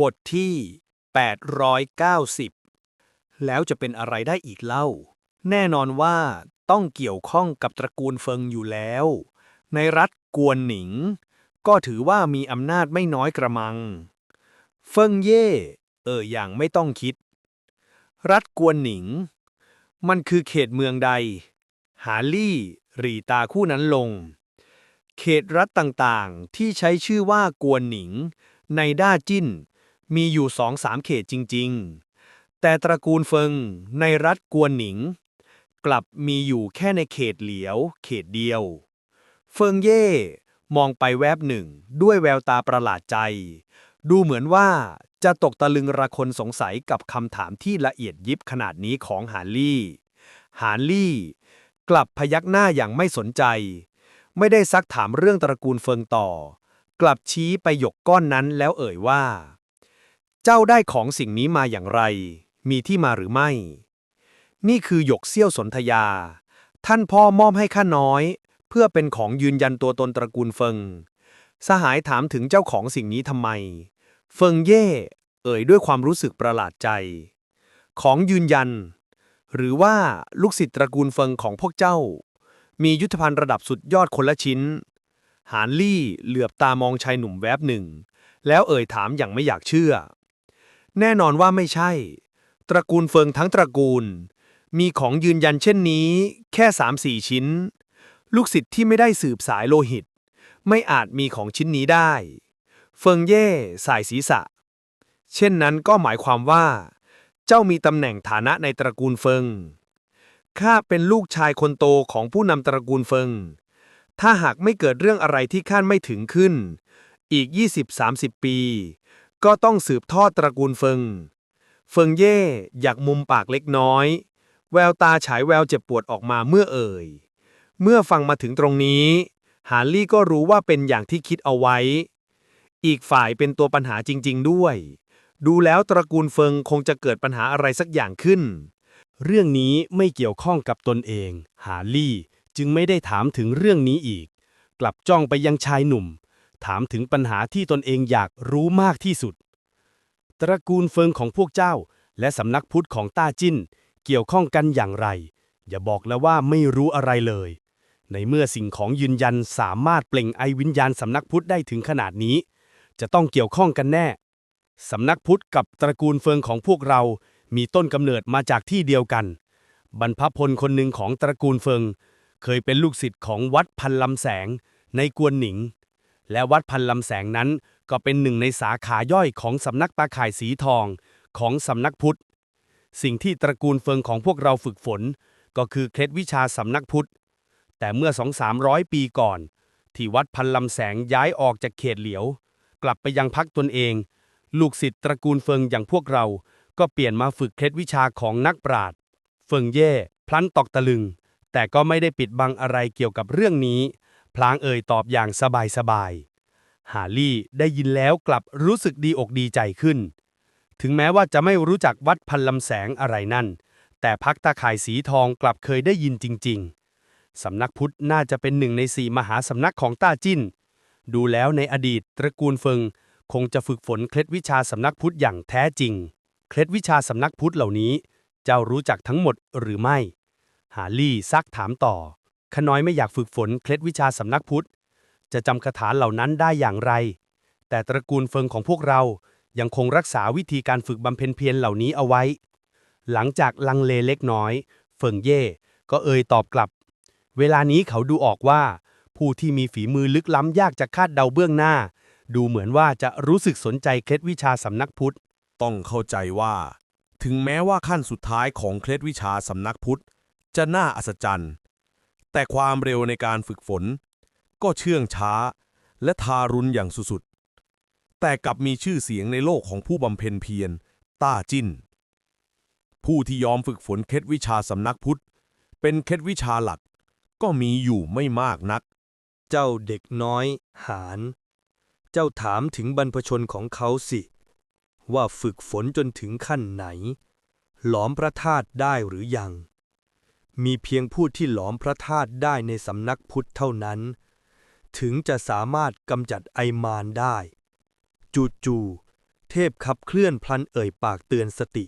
บทที่ 890 แล้วจะเป็นอะไรได้อีกเล่า แน่นอนว่าต้องเกี่ยวข้องกับตระกูลเฟิงอยู่แล้ว ในรัฐกวนหนิง ก็ถือว่ามีอำนาจไม่น้อยกระมัง เฟิงเย่เอออย่างไม่ต้องคิด รัฐกวนหนิง มันคือเขตเมืองใด หาลี่หรีตาคู่นั้นลง เขตรัฐต่างๆที่ใช้ชื่อว่ากวนหนิง ในด้าจิ้น มีอยู่สองสามเขตจริง ๆ แต่ตระกูลเฟิงในรัฐกวนหนิง กลับมีอยู่แค่ในเขตเหลียว เขตเดียว เฟิงเย่ มองไปแวบหนึ่งด้วยแววตาประหลาดใจ ดูเหมือนว่าจะตกตะลึงระคนสงสัยกับคำถามที่ละเอียดยิบขนาดนี้ของหานลี่ หานลี่ กลับพยักหน้าอย่างไม่สนใจ ไม่ได้ซักถามเรื่องตระกูลเฟิงต่อ กลับชี้ไปหยกก้อนนั้นแล้วเอ่ยว่า เจ้าได้ของสิ่งนี้มาอย่างไร มีที่มาหรือไม่ นี่คือหยกเซี่ยวสนธยา ท่านพ่อมอบให้ข้าน้อย เพื่อเป็นของยืนยันตัวตนตระกูลเฟิง สหายถามถึงเจ้าของสิ่งนี้ทำไม เฟิงเย่เอ่ยด้วยความรู้สึกประหลาดใจ ของยืนยัน หรือว่าลูกศิษย์ตระกูลเฟิงของพวกเจ้า มียุทธภัณฑ์ระดับสุดยอดคนละชิ้น หานลี่เหลือบตามองชายหนุ่มแวบหนึ่ง แล้วเอ่ยถามอย่างไม่อยากเชื่อ แน่นอนว่าไม่ใช่ ตระกูลเฟิงทั้งตระกูล มีของยืนยันเช่นนี้ แค่สามสี่ชิ้น ลูกศิษย์ที่ไม่ได้สืบสายโลหิต ไม่อาจมีของชิ้นนี้ได้ เฟิงเย่สายศีรษะ เช่นนั้นก็หมายความว่า เจ้ามีตำแหน่งฐานะในตระกูลเฟิงข้าเป็นลูกชายคนโตของผู้นำตระกูลเฟิง ถ้าหากไม่เกิดเรื่องอะไรที่คาดไม่ถึงขึ้น อีก 20-30 ปี ก็ต้องสืบทอดตระกูลเฟิง เฟิงเย่อยากมุมปากเล็กน้อย แววตาฉายแววเจ็บปวดออกมาเมื่อเอ่ย เมื่อฟังมาถึงตรงนี้ หาลี่ก็รู้ว่าเป็นอย่างที่คิดเอาไว้ อีกฝ่ายเป็นตัวปัญหาจริง ๆ ด้วย ดูแล้วตระกูลเฟิงคงจะเกิดปัญหาอะไรสักอย่างขึ้น เรื่องนี้ไม่เกี่ยวข้องกับตนเอง หาลี่จึงไม่ได้ถามถึงเรื่องนี้อีก กลับจ้องไปยังชายหนุ่ม ถามถึงปัญหาที่ตนเองอยากรู้มากที่สุด ตระกูลเฟิงของพวกเจ้า และสำนักพุทธของต้าจิ้น เกี่ยวข้องกันอย่างไร อย่าบอกแล้วว่าไม่รู้อะไรเลย ในเมื่อสิ่งของยืนยันสามารถเปล่งไอวิญญาณสำนักพุทธได้ถึงขนาดนี้ จะต้องเกี่ยวข้องกันแน่สำนักพุทธกับตระกูลเฟิงของพวกเรา มีต้นกำเนิดมาจากที่เดียวกัน บรรพพลคนหนึ่งของตระกูลเฟิง เคยเป็นลูกศิษย์ของวัดพันลำแสงในกวนหนิง และวัดพันลำแสงนั้นก็เป็นหนึ่งในสาขาย่อยของสำนักตาข่ายสีทองของสำนักพุทธ สิ่งที่ตระกูลเฟิงของพวกเราฝึกฝน ก็คือเคล็ดวิชาสำนักพุทธ แต่เมื่อสองสามร้อยปีก่อน ที่วัดพันลำแสงย้ายออกจากเขตเหลียว กลับไปยังพักตนเอง ลูกศิษย์ตระกูลเฟิงอย่างพวกเรา ก็เปลี่ยนมาฝึกเคล็ดวิชาของนักปราชญ์เฟิงเย่พลันตอกตะลึง แต่ก็ไม่ได้ปิดบังอะไรเกี่ยวกับเรื่องนี้ พลางเอ่ยตอบอย่างสบายๆหาลี่ได้ยินแล้วกลับรู้สึกดีอกดีใจขึ้น ถึงแม้ว่าจะไม่รู้จักวัดพันลำแสงอะไรนั่น แต่พักตาข่ายสีทองกลับเคยได้ยินจริง ๆ สำนักพุทธน่าจะเป็นหนึ่งในสี่มหาสำนักของต้าจิ้น ดูแล้วในอดีตตระกูลเฟิงคงจะฝึกฝนเคล็ดวิชาสำนักพุทธอย่างแท้จริง เคล็ดวิชาสำนักพุทธเหล่านี้ เจ้ารู้จักทั้งหมดหรือไม่ หาลี่ซักถามต่อ ขน้อยไม่อยากฝึกฝนเคล็ดวิชาสำนักพุทธ จะจำคาถาเหล่านั้นได้อย่างไร แต่ตระกูลเฟิงของพวกเรายังคงรักษาวิธีการฝึกบำเพ็ญเพียรเหล่านี้เอาไว้ หลังจากลังเลเล็กน้อย เฟิงเย่ก็เอ่ยตอบกลับ เวลานี้เขาดูออกว่า ผู้ที่มีฝีมือลึกล้ำยากจะคาดเดาเบื้องหน้า ดูเหมือนว่าจะรู้สึกสนใจเคล็ดวิชาสำนักพุทธ ต้องเข้าใจว่า ถึงแม้ว่าขั้นสุดท้ายของเคล็ดวิชาสำนักพุทธ จะน่าอัศจรรย์ แต่ความเร็วในการฝึกฝน ก็เชื่องช้า และทารุณอย่างสุดๆ แต่กลับมีชื่อเสียงในโลกของผู้บำเพ็ญเพียรต้าจิ้น ผู้ที่ยอมฝึกฝนเคล็ดวิชาสำนักพุทธ เป็นเคล็ดวิชาหลัก ก็มีอยู่ไม่มากนัก เจ้าเด็กน้อย หาน เจ้าถามถึงบรรพชนของเขาสิ ว่าฝึกฝนจนถึงขั้นไหน หลอมพระธาตุได้หรือยัง มีเพียงผู้ที่หลอมพระธาตุได้ในสำนักพุทธเท่านั้น ถึงจะสามารถกำจัดไอมารได้ จู่ๆเทพขับเคลื่อนพลันเอ่ยปากเตือนสติ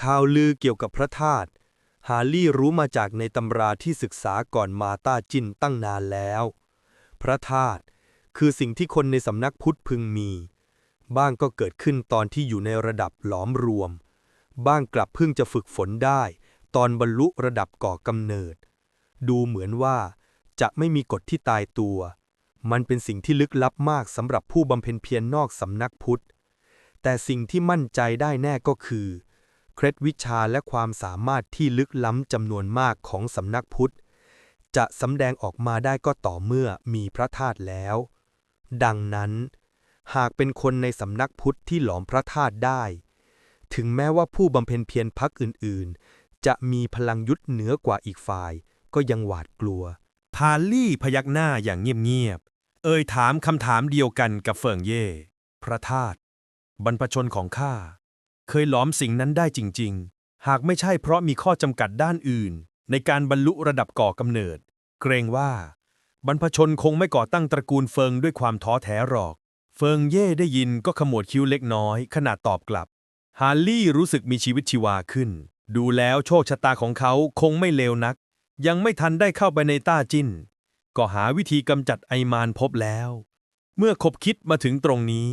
ข่าวลือเกี่ยวกับพระธาตุฮาลี่รู้มาจากในตำราที่ศึกษาก่อนมาต้าจินตั้งนานแล้ว พระธาตุคือสิ่งที่คนในสำนักพุทธพึงมี บ้างก็เกิดขึ้นตอนที่อยู่ในระดับหลอมรวม บ้างกลับเพิ่งจะฝึกฝนได้ ตอนบรรลุระดับก่อกำเนิด ดูเหมือนว่าจะไม่มีกฎที่ตายตัว มันเป็นสิ่งที่ลึกลับมากสำหรับผู้บำเพ็ญเพียรนอกสำนักพุทธ แต่สิ่งที่มั่นใจได้แน่ก็คือ เคล็ดวิชาและความสามารถที่ลึกล้ำจำนวนมากของสำนักพุทธ จะสำแดงออกมาได้ก็ต่อเมื่อมีพระธาตุแล้ว ดังนั้น หากเป็นคนในสำนักพุทธที่หลอมพระธาตุได้ ถึงแม้ว่าผู้บำเพ็ญเพียรพักอื่นๆ จะมีพลังยุทธเหนือกว่าอีกฝ่าย ก็ยังหวาดกลัว พาลี่พยักหน้าอย่างเงียบๆ เอ่ยถามคำถามเดียวกันกับเฟิงเย่ พระธาตุบรรพชนของข้า เคยหลอมสิ่งนั้นได้จริง ๆ หากไม่ใช่เพราะมีข้อจำกัดด้านอื่น ในการบรรลุระดับก่อกำเนิด เกรงว่า บรรพชนคงไม่ก่อตั้งตระกูลเฟิงด้วยความท้อแท้หรอก เฟิงเย่ได้ยินก็ขมวดคิ้วเล็กน้อยขณะตอบกลับ ฮาร์ลี่รู้สึกมีชีวิตชีวาขึ้น ดูแล้วโชคชะตาของเขาคงไม่เลวนัก ยังไม่ทันได้เข้าไปในต้าจิ้น ก็หาวิธีกำจัดไอมานพบแล้ว เมื่อคบคิดมาถึงตรงนี้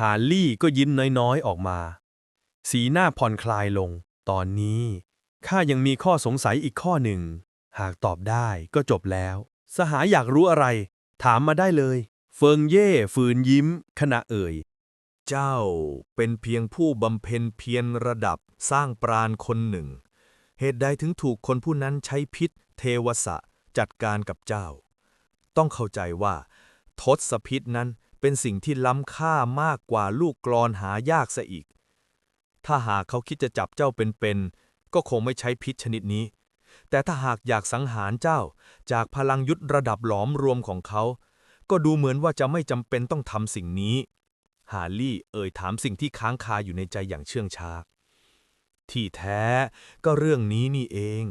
ฮาร์ลี่ก็ยิ้มน้อยๆออกมา สีหน้าผ่อนคลายลง ตอนนี้ข้ายังมีข้อสงสัยอีกข้อหนึ่ง หากตอบได้ก็จบแล้ว สหายอยากรู้อะไร ถามมาได้เลย เฟิงเย่ฝืนยิ้ม ขณะเอ่ย เจ้าเป็นเพียงผู้บำเพ็ญเพียรระดับสร้างปราณคนหนึ่ง เหตุใดถึงถูกคนผู้นั้นใช้พิษเทวสะจัดการกับเจ้า ต้องเข้าใจว่า ทศพิษนั้นเป็นสิ่งที่ล้ำค่ามากกว่าลูกกลอนหายากซะอีก ถ้าหากเขาคิดจะจับเจ้าเป็นๆก็คงไม่ใช้พิษชนิดนี้ แต่ถ้าหากอยากสังหารเจ้าจากพลังยุทธระดับหลอมรวมของเขา ก็ดูเหมือนว่าจะไม่จำเป็นต้องทำสิ่งนี้ ฮาร์ลี่ เอ่ยถามสิ่งที่ค้างคาอยู่ในใจอย่างเชื่องช้า ที่แท้ก็เรื่องนี้นี่เอง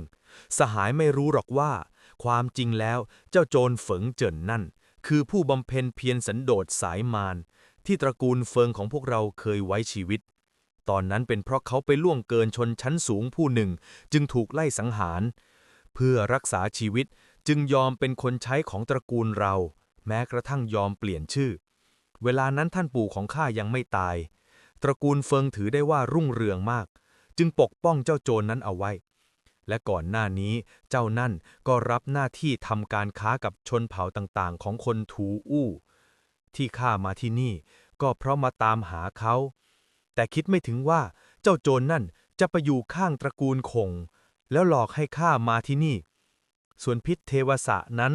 สหายไม่รู้หรอกว่า ความจริงแล้วเจ้าโจรเฝิงเจินนั่น คือผู้บำเพ็ญเพียรสันโดษสายมารที่ตระกูลเฟิงของพวกเราเคยไว้ชีวิต ตอนนั้นเป็นเพราะเขาไปล่วงเกินชนชั้นสูงผู้หนึ่ง จึงถูกไล่สังหาร เพื่อรักษาชีวิตจึงยอมเป็นคนใช้ของตระกูลเรา แม้กระทั่งยอมเปลี่ยนชื่อ เวลานั้นท่านปู่ของข้ายังไม่ตาย ตระกูลเฟิงถือได้ว่ารุ่งเรืองมาก จึงปกป้องเจ้าโจรนั้นเอาไว้ และก่อนหน้านี้เจ้านั่นก็รับหน้าที่ทำการค้ากับชนเผ่าต่างๆ ของคนทูอู้ ที่ข้ามาที่นี่ ก็เพราะมาตามหาเขา แต่คิดไม่ถึงว่าเจ้าโจรนั่นจะไปอยู่ข้างตระกูลคง แล้วหลอกให้ข้ามาที่นี่ ส่วนพิษเทวสะนั้น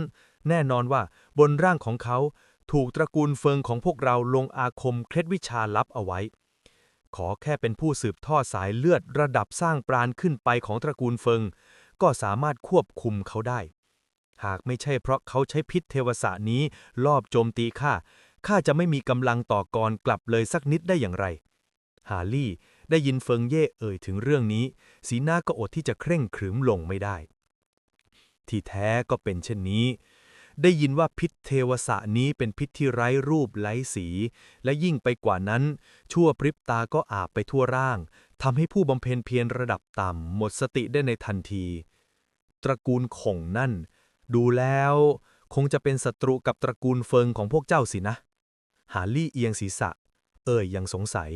แน่นอนว่าบนร่างของเขา ถูกตระกูลเฟิงของพวกเราลงอาคมเคล็ดวิชาลับเอาไว้ ขอแค่เป็นผู้สืบทอดสายเลือดระดับสร้างปราณขึ้นไปของตระกูลเฟิง ก็สามารถควบคุมเขาได้ หากไม่ใช่เพราะเขาใช้พิษเทวสะนี้ลอบโจมตีข้าข้าจะไม่มีกำลังต่อกรกลับเลยสักนิดได้อย่างไร ฮาลี่ได้ยินเฟิงเย่เอ่ยถึงเรื่องนี้ สีหน้าก็อดที่จะเคร่งขรึมลงไม่ได้ ที่แท้ก็เป็นเช่นนี้ ได้ยินว่าพิษเทวสะนี้เป็นพิษที่ไร้รูปไร้สี และยิ่งไปกว่านั้น ชั่วพริบตาก็อาบไปทั่วร่างทำให้ผู้บำเพ็ญเพียรระดับต่ำหมดสติได้ในทันที ตระกูลคงนั่น ดูแล้ว คงจะเป็นศัตรูกับตระกูลเฟิงของพวกเจ้าสินะ หาลี่เอียงศีรษะ เอ่ยยังสงสัย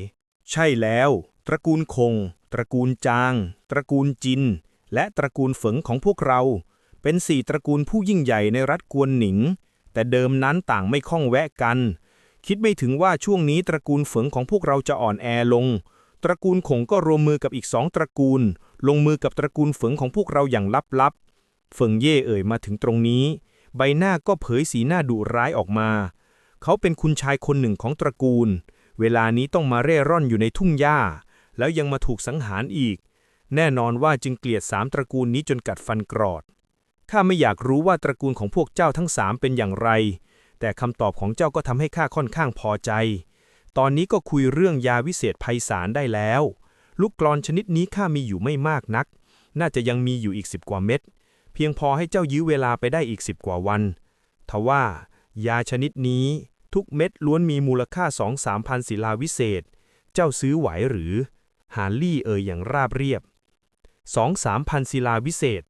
ใช่แล้ว ตระกูลคง ตระกูลจาง ตระกูลจิน และตระกูลเฝงของพวกเรา เป็นสี่ตระกูลผู้ยิ่งใหญ่ในรัฐกวนหนิง แต่เดิมนั้นต่างไม่ข้องแวะกัน คิดไม่ถึงว่าช่วงนี้ตระกูลเฝงของพวกเราจะอ่อนแอลง ตระกูลคงก็รวมมือกับอีกสองตระกูล ลงมือกับตระกูลเฝงของพวกเราอย่างลับๆเฟิงเย่เอ่ยมาถึงตรงนี้ ใบหน้าก็เผยสีหน้าดุร้ายออกมา เขาเป็นคุณชายคนหนึ่งของตระกูล เวลานี้ต้องมาเร่ร่อนอยู่ในทุ่งหญ้า แล้วยังมาถูกสังหารอีก แน่นอนว่าจึงเกลียดสามตระกูลนี้จนกัดฟันกรอด ข้าไม่อยากรู้ว่าตระกูลของพวกเจ้าทั้งสามเป็นอย่างไร แต่คำตอบของเจ้าก็ทำให้ข้าค่อนข้างพอใจ ตอนนี้ก็คุยเรื่องยาวิเศษไพศาลได้แล้ว ลูกกลอนชนิดนี้ข้ามีอยู่ไม่มากนัก น่าจะยังมีอยู่อีกสิบกว่าเม็ด เพียงพอให้เจ้ายื้อเวลาไปได้อีกสิบกว่าวัน ทว่า ยาชนิดนี้ทุกเม็ดล้วนมีมูลค่า2-3พันศิลาวิเศษ เจ้าซื้อไหวหรือ หาลี่เอ่ยอย่างราบเรียบสองสามพันศิลาวิเศษ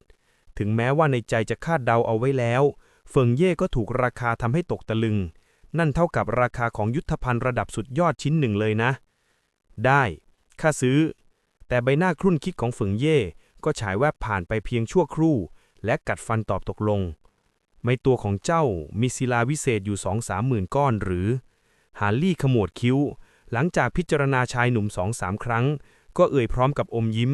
ถึงแม้ว่าในใจจะคาดเดาเอาไว้แล้ว เฟิงเย่ก็ถูกราคาทำให้ตกตะลึง นั่นเท่ากับราคาของยุทธภัณฑ์ระดับสุดยอดชิ้นหนึ่งเลยนะ ได้ข้าซื้อ แต่ใบหน้าครุ่นคิดของเฟิงเย่ก็ฉายแวบผ่านไปเพียงชั่วครู่ และกัดฟันตอบตกลง ไม่ตัวของเจ้ามีศิลาวิเศษอยู่สองสามหมื่นก้อนหรือ หาลี่ขมวดคิ้ว หลังจากพิจารณาชายหนุ่มสองสามครั้ง ก็เอ่ยพร้อมกับอมยิ้ม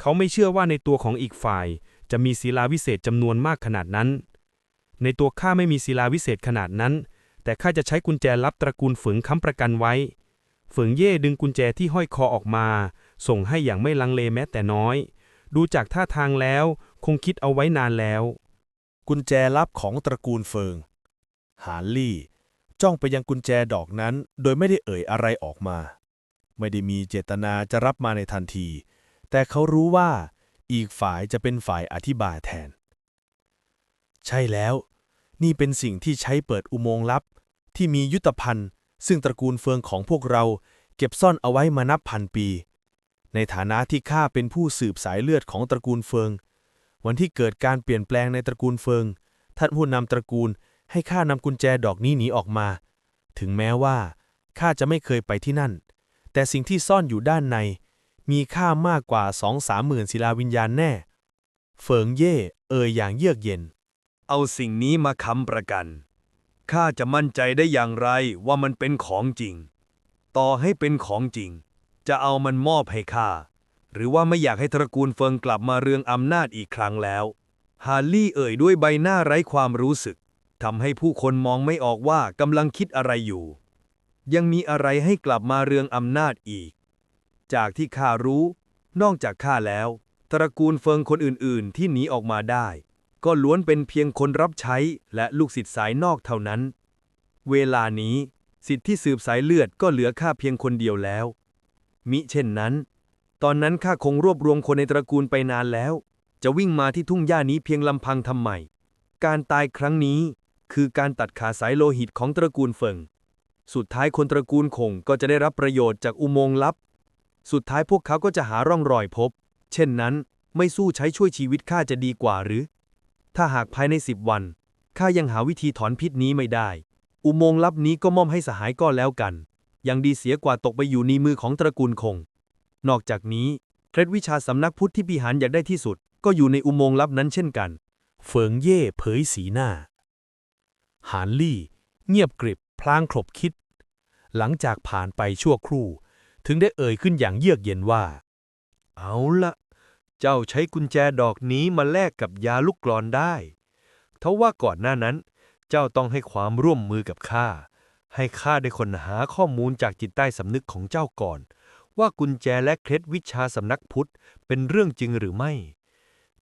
เขาไม่เชื่อว่าในตัวของอีกฝ่าย จะมีศิลาวิเศษจำนวนมากขนาดนั้น ในตัวข้าไม่มีศิลาวิเศษขนาดนั้น แต่ข้าจะใช้กุญแจลับตระกูลฝึงค้ำประกันไว้ฝึงเย่ดึงกุญแจที่ห้อยคอออกมา ส่งให้อย่างไม่ลังเลแม้แต่น้อย ดูจากท่าทางแล้ว คงคิดเอาไว้นานแล้ว กุญแจลับของตระกูลเฟิง หานลี่ จ้องไปยังกุญแจดอกนั้น โดยไม่ได้เอ่ยอะไรออกมา ไม่ได้มีเจตนาจะรับมาในทันที แต่เขารู้ว่า อีกฝ่ายจะเป็นฝ่ายอธิบายแทน ใช่แล้ว นี่เป็นสิ่งที่ใช้เปิดอุโมงค์ลับ ที่มียุทธภัณฑ์ ซึ่งตระกูลเฟิงของพวกเรา เก็บซ่อนเอาไว้มานับพันปี ในฐานะที่ข้าเป็นผู้สืบสายเลือดของตระกูลเฟิงวันที่เกิดการเปลี่ยนแปลงในตระกูลเฟิงท่านผู้นำตระกูลให้ข้านำกุญแจดอกนี้หนีออกมา ถึงแม้ว่าข้าจะไม่เคยไปที่นั่น แต่สิ่งที่ซ่อนอยู่ด้านใน มีค่ามากกว่าสองสามหมื่นศิลาวิญญาณแน่ เฟิงเย่เอ่ยอย่างเยือกเย็น เอาสิ่งนี้มาค้ำประกัน ข้าจะมั่นใจได้อย่างไรว่ามันเป็นของจริง ต่อให้เป็นของจริง จะเอามันมอบให้ข้า หรือว่าไม่อยากให้ตระกูลเฟิงกลับมาเรืองอำนาจอีกครั้งแล้ว ฮาร์ลี่เอ่ยด้วยใบหน้าไร้ความรู้สึกทำให้ผู้คนมองไม่ออกว่ากำลังคิดอะไรอยู่ ยังมีอะไรให้กลับมาเรืองอำนาจอีก จากที่ข้ารู้ นอกจากข้าแล้ว ตระกูลเฟิงคนอื่นๆ ที่หนีออกมาได้ ก็ล้วนเป็นเพียงคนรับใช้และลูกศิษย์สายนอกเท่านั้น เวลานี้ สิทธิที่สืบสายเลือดก็เหลือข้าเพียงคนเดียวแล้ว มิเช่นนั้น ตอนนั้นข้าคงรวบรวมคนในตระกูลไปนานแล้ว จะวิ่งมาที่ทุ่งหญ้านี้เพียงลำพังทำไมการตายครั้งนี้คือการตัดขาสายโลหิตของตระกูลเฟิง สุดท้ายคนตระกูลคงก็จะได้รับประโยชน์จากอุโมงค์ลับ สุดท้ายพวกเขาก็จะหาร่องรอยพบ เช่นนั้น ไม่สู้ใช้ช่วยชีวิตข้าจะดีกว่าหรือ ถ้าหากภายในสิบวันข้ายังหาวิธีถอนพิษนี้ไม่ได้ อุโมงค์ลับนี้ก็มอบให้สหายก็แล้วกัน ยังดีเสียกว่าตกไปอยู่ในมือของตระกูลคง นอกจากนี้เคล็ดวิชาสำนักพุทธที่พี่หานอยากได้ที่สุด ก็อยู่ในอุโมงค์ลับนั้นเช่นกัน เฟิงเย่เผยสีหน้า หานลี่ เงียบกริบพลางคลบคิด หลังจากผ่านไปชั่วครู่ ถึงได้เอ่ยขึ้นอย่างเยือกเย็นว่า เอาละเจ้าใช้กุญแจดอกนี้มาแลกกับยาลูกกลอนได้ทว่าก่อนหน้านั้น เจ้าต้องให้ความร่วมมือกับข้า ให้ข้าได้ค้นหาข้อมูลจากจิตใต้สำนึกของเจ้าก่อน ว่ากุญแจและเคล็ดวิชาสำนักพุทธเป็นเรื่องจริงหรือไม่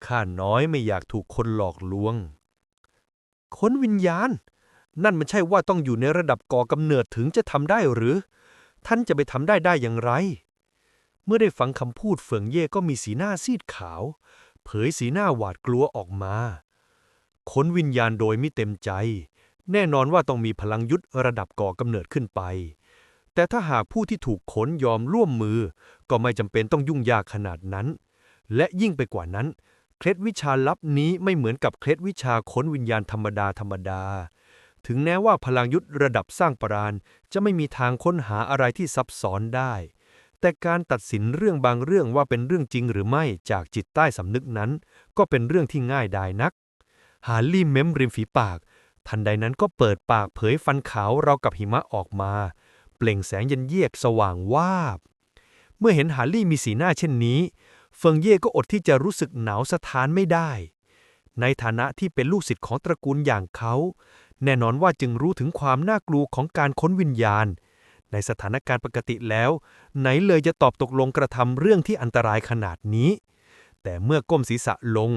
ข้าน้อยไม่อยากถูกคนหลอกลวง ค้นวิญญาณ นั่นมันใช่ว่าต้องอยู่ในระดับก่อกำเนิดถึงจะทำได้หรือ ท่านจะไปทำได้ได้อย่างไร เมื่อได้ฟังคำพูดเฟิงเย่ก็มีสีหน้าซีดขาว เผยสีหน้าหวาดกลัวออกมา ค้นวิญญาณโดยไม่เต็มใจ แน่นอนว่าต้องมีพลังยุทธระดับก่อกำเนิดขึ้นไป แต่ถ้าหากผู้ที่ถูกค้นยอมร่วมมือ ก็ไม่จำเป็นต้องยุ่งยากขนาดนั้น และยิ่งไปกว่านั้น เคล็ดวิชาลับนี้ไม่เหมือนกับเคล็ดวิชาค้นวิญญาณธรรมดาธรรมดา ถึงแม้ว่าพลังยุทธระดับสร้างปราณจะไม่มีทางค้นหาอะไรที่ซับซ้อนได้ แต่การตัดสินเรื่องบางเรื่องว่าเป็นเรื่องจริงหรือไม่จากจิตใต้สำนึกนั้น ก็เป็นเรื่องที่ง่ายดายนัก ฮาร์ลี่เม้มริมฝีปาก ทันใดนั้นก็เปิดปากเผยฟันขาวเรากับหิมะออกมา เปล่งแสงเย็นเยียกสว่างวาบ เมื่อเห็นฮาร์ลี่มีสีหน้าเช่นนี้ เฟิงเย่ก็อดที่จะรู้สึกหนาวสะท้านไม่ได้ในฐานะที่เป็นลูกศิษย์ของตระกูลอย่างเขา แน่นอนว่าจึงรู้ถึงความน่ากลัวของการค้นวิญญาณ ในสถานการณ์ปกติแล้ว ไหนเลยจะตอบตกลงกระทำเรื่องที่อันตรายขนาดนี้ แต่เมื่อก้มศีรษะลง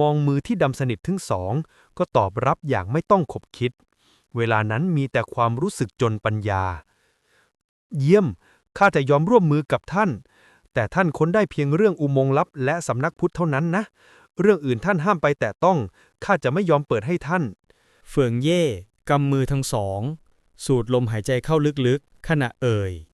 มองมือที่ดำสนิททั้งสอง ก็ตอบรับอย่างไม่ต้องขบคิด เวลานั้นมีแต่ความรู้สึกจนปัญญา เยี่ยม ข้าจะยอมร่วมมือกับท่าน แต่ท่านค้นได้เพียงเรื่องอุโมงค์ลับ และสำนักพุทธเท่านั้นนะ เรื่องอื่นท่านห้ามไปแต่ต้อง ข้าจะไม่ยอมเปิดให้ท่าน เฟืองเย่กำมือทั้งสอง สูดลมหายใจเข้าลึกๆ ขณะเอ่ย